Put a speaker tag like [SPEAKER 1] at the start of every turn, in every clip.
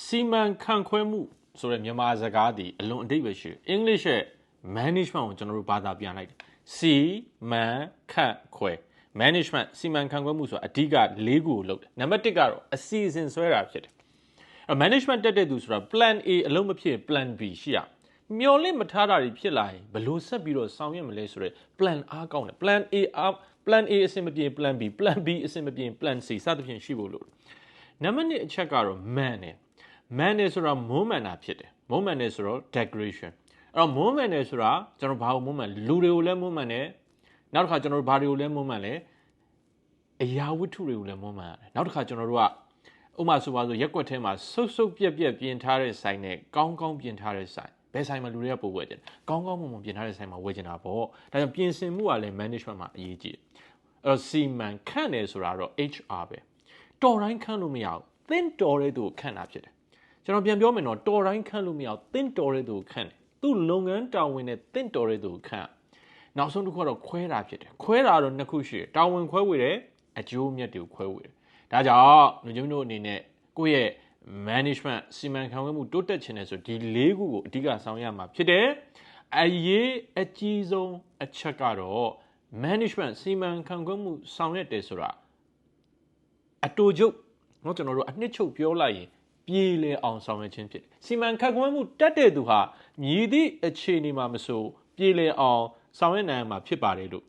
[SPEAKER 1] စီမံခန့်ခွဲမှုဆိုတဲ့မြန်မာစကားဒီအလွန်အဓိပ္ပာယ်ရှိတယ် English ရဲ့ management ကိုကျွန်တော်တို့ဘာသာပြန်လိုက်တယ်စီမံခန့်ခွဲ management စီမံခန့်ခွဲမှုဆိုတာအဓိက၄ခုကိုလုပ်တယ်နံပါတ်1ကတော့အစီအစဉ်ဆွဲတာဖြစ်တယ်အဲ့ management တက်တဲ့သူဆိုတာ plan A အလုံးမဖြစ် plan B ရှိရမျော်လင့်မထားတာတွေဖြစ်လာရင်ဘယ်လိုဆက်ပြီးတော့ဆောင်ရွက်မလဲဆိုတော့ plan အားကောင်းတယ် plan A အား plan A အဆင်မပြေ plan B plan B အဆင်မပြေ plan C စသဖြင့်ရှိဖို့လို့နံပါတ်2အချက်ကတော့ man နဲ့ man နဲ့ဆိုတာ moment တာဖြစ်တယ် moment နဲ့ဆိုတော့ decoration အဲ့တော့ moment နဲ့ဆိုတာကျွန်တော်ဘာကို moment လူတွေကိုလည်း moment နဲ့နောက်တစ်ခါကျွန်တော်တို့ဘာတွေကိုလည်း moment လဲအရာဝတ္ထုတွေကိုလည်း moment ရတယ်နောက်တစ်ခါကျွန်တော်တို့ကဥပမာဆိုပါဆိုရက်ကွက်ထဲမှာဆုပ်ဆုပ်ပြက်ပြက်ပြင်ထားတဲ့ဆိုင်နဲ့ကောင်းကောင်းပြင်ထားတဲ့ဆိုင်ဘယ်ဆိုင်မှာလူတွေကပို့ဝယ်ကြတယ်ကောင်းကောင်းမွန်မွန်ပြင်ထားတဲ့ဆိုင်မှာဝယ်ကြတာပေါ့ဒါကြောင့်ပြင်ဆင်မှုကလည်း management မှာအရေးကြီးတယ်အဲ့တော့စီမံခန့်တယ်ဆိုတာတော့ HR ပဲတော်တိုင်းခန့်လို့မရဘူးသင်တော်တဲ့သူကိုခန့်တာဖြစ်တယ် ကျွန်တော်ပြန်ပြောမယ်နော်တော်တိုင်းခန့်လို့မရဘူးသင်တော်တဲ့သူကိုခန့်တယ်သူ့လုပ်ငန်းတာဝန်နဲ့သင်တော်တဲ့သူကိုခန့်နောက်ဆုံးတစ်ခုကတော့ခွဲတာဖြစ်တယ်ခွဲတာတော့နှစ်ခုရှိတယ်တာဝန်ခွဲဝေတယ်အကျိုးမြတ်တွေကိုခွဲဝေတယ်ဒါကြောင့်လူချင်းတို့အနေနဲ့ကိုယ့်ရဲ့ management စီမံခန့်ခွဲမှုတိုးတက်ခြင်းနဲ့ဆိုဒီ၄ခုကိုအဓိကဆောင်ရွက်ရမှာဖြစ်တယ်အရေးအကြီးဆုံးအချက်ကတော့ management စီမံခန့်ခွဲမှုဆောင်ရွက်တယ်ဆိုတာအတူချုပ်เนาะကျွန်တော်တို့အနှစ်ချုပ်ပြောလိုက်ရင် ပြေလည်အောင်ဆောင်ရွက်ခြင်းဖြစ်တယ်စီမံခန့်ခွဲမှုတက်တဲ့သူဟာမြည်သည့်အခြေအနေမှာမဆိုပြေလည်အောင်ဆောင်ရွက်နိုင်မှာဖြစ်ပါတယ်လို့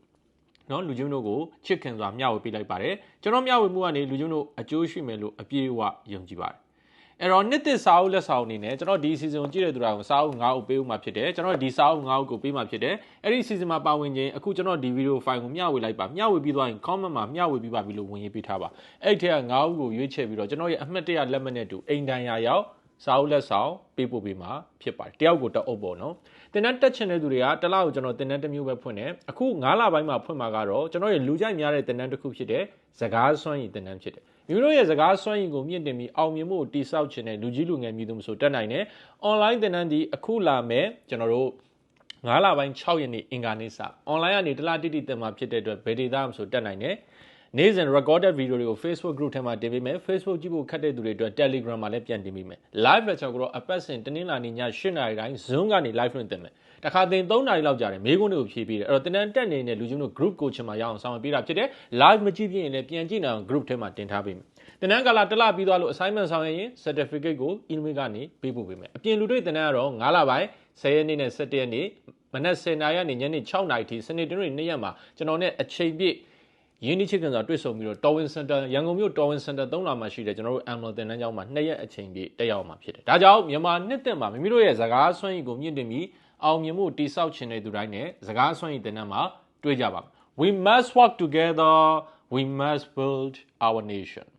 [SPEAKER 1] နော်လူချင်းတို့ကိုချစ်ခင်စွာမျှဝေပေးလိုက်ပါတယ်ကျွန်တော်မျှဝေမှုကနေလူချင်းတို့အကျိုးရှိမယ်လို့အပြည့်အဝယုံကြည်ပါတယ် အဲ့တော့နှစ်တစ်စာအုပ်လက်ဆောင်အနေနဲ့ကျွန်တော်ဒီ season ကိုကြည့်တဲ့သူတွေကိုစာအုပ်9အုပ်ပေးဦးမှာဖြစ်တယ်ကျွန်တော်ဒီစာအုပ်9အုပ်ကိုပေးမှာဖြစ်တယ်အဲ့ဒီ season မှာပါဝင်ခြင်းအခုကျွန်တော်ဒီ video file ကိုမျှဝေလိုက်ပါမျှဝေပြီးသွားရင် comment မှာမျှဝေပြီးပါပြီလို့ဝင်ရေးပေးထားပါအဲ့ဒီထက်က9အုပ်ကိုရွေးချယ်ပြီးတော့ကျွန်တော်ရဲ့အမှတ်တရလက်မှတ်နဲ့တူအိမ်တန်ရာရောက်စာအုပ်လက်ဆောင်ပေးပို့ပေးမှာဖြစ်ပါတယ်တယောက်ကိုတစ်အုပ်ပေါ့နော်တင်တန်းတက်ချင်တဲ့သူတွေကတစ်လကိုကျွန်တော်တင်တန်းတစ်မျိုးပဲဖွင့်တယ်အခု9လပိုင်းမှာဖွင့်မှာကတော့ကျွန်တော်ရဲ့လူကြိုက်များတဲ့တင်တန်းတစ်ခုဖြစ်တဲ့စကားစွမ်းရည်တင်တန်းဖြစ်တယ် မိမိတို့ရဲ့စကားစွမ်းရည်ကိုမြင့်တင်ပြီးအောင်မြင်မှုကိုတိစောက်ခြင်းနဲ့လူကြီးလူငယ်မြည်သူမဆိုတက်နိုင်တယ် online တင်တန်းဒီအခုလာမဲ့ကျွန်တော်တို့9လပိုင်း6ရက်နေ့အင်္ဂါနေ့စ online ကနေတလားတိတိတက်မှာဖြစ်တဲ့အတွက်ဘယ်ဒေတာမှဆိုတက်နိုင်တယ် နေ့စဉ် recorded video တွေကို Facebook group ထဲမှာတင်ပေးမယ် Facebook ကြည့်ဖို့ခက်တဲ့သူတွေအတွက် Telegram မှာလည်းပြန်တင်ပေးမယ် live lecture ကိုတော့အပတ်စဉ်တင်းနှလာနေ့ည8:00နာရီတိုင်း Zoom ကနေ live လွှင့်တင်မယ်တခါတင်3နာရီလောက်ကြာတယ်မေးခွန်းတွေကိုဖြေပေးတယ်အဲ့တော့တင်တန်းတက်နေတဲ့လူချင်းတို့ group coaching မှာရအောင်ဆောင်ပေးတာဖြစ်တယ် live မကြည့်ပြရင်လည်းပြန်ကြည့်နိုင်အောင် group ထဲမှာတင်ထားပေးမယ်တင်တန်းကလာတစ်လပြီးသွားလို့ assignment ဆောင်ရရင် certificate ကို email ကနေပေးပို့ပေးမယ်အပြင်လူတွေတင်တန်းကတော့9လပိုင်း10ရက်နေ့နဲ့17ရက်နေ့မနက်10:00နာရီကနေညနေ6:00နာရီထိစနေတင်းတွေနေ့ရက်မှာကျွန်တော်နဲ့အချိန်ပြည့် ရင်းနှီးချစ်ခင်စွာတွေ့ဆုံပြီးတော့ Torwin Center ရန်ကုန်မြို့ Torwin Center 3လမှာရှိတဲ့ကျွန်တော်တို့ Amlo တင်တန်းကျောင်းမှာ2ရက်အချိန်ပြည့်တက်ရောက်မှာဖြစ်တယ်။ဒါကြောင့်မြန်မာနှစ်သက်မှာမိမိတို့ရဲ့စကားစွမ်းရည်ကိုမြင့်တင်ပြီးအောင်မြင်မှုတိဆောက်ခြင်းတဲ့သူတိုင်းနဲ့စကားစွမ်းရည်တင်တန်းမှာတွေ့ကြပါမယ်။ We must work together. We must build our nation.